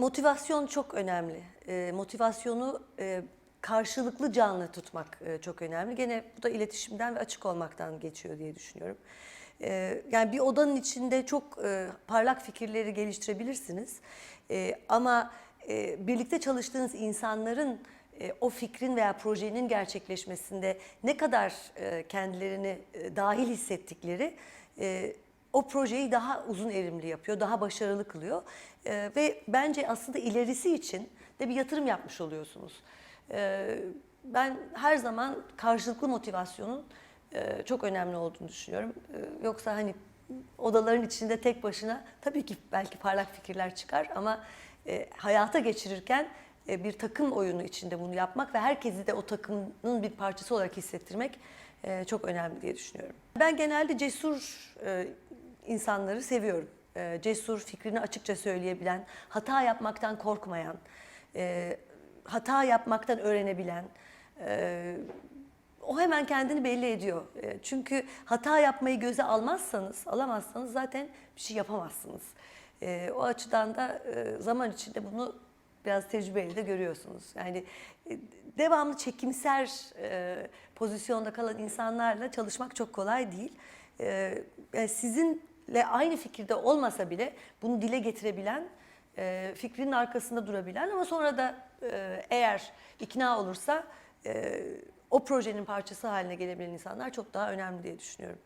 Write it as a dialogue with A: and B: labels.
A: Motivasyon çok önemli. Ee, motivasyonu e, karşılıklı canlı tutmak e, çok önemli. Gene bu da iletişimden ve açık olmaktan geçiyor diye düşünüyorum. Ee, yani bir odanın içinde çok e, parlak fikirleri geliştirebilirsiniz. E, ama birlikte çalıştığınız insanların e, o fikrin veya projenin gerçekleşmesinde ne kadar e, kendilerini e, dahil hissettikleri o projeyi daha uzun erimli yapıyor, daha başarılı kılıyor. Ve bence aslında ilerisi için de bir yatırım yapmış oluyorsunuz. Ben her zaman karşılıklı motivasyonun çok önemli olduğunu düşünüyorum. Yoksa hani odaların içinde tek başına tabii ki belki parlak fikirler çıkar ama hayata geçirirken bir takım oyunu içinde bunu yapmak ve herkesi de o takımın bir parçası olarak hissettirmek e, çok önemli diye düşünüyorum. Ben genelde cesur e, insanları seviyorum. E, Cesur, fikrini açıkça söyleyebilen, hata yapmaktan korkmayan, e, hata yapmaktan öğrenebilen, e, o hemen kendini belli ediyor. E, Çünkü hata yapmayı göze almazsanız, alamazsanız zaten bir şey yapamazsınız. E, O açıdan da e, zaman içinde bunu biraz tecrübeyle de görüyorsunuz. Yani e, devamlı çekimser e, pozisyonda kalan insanlarla çalışmak çok kolay değil. E, sizinle aynı fikirde olmasa bile bunu dile getirebilen, e, fikrinin arkasında durabilen ama sonra da eğer ikna olursa o projenin parçası haline gelebilen insanlar çok daha önemli diye düşünüyorum.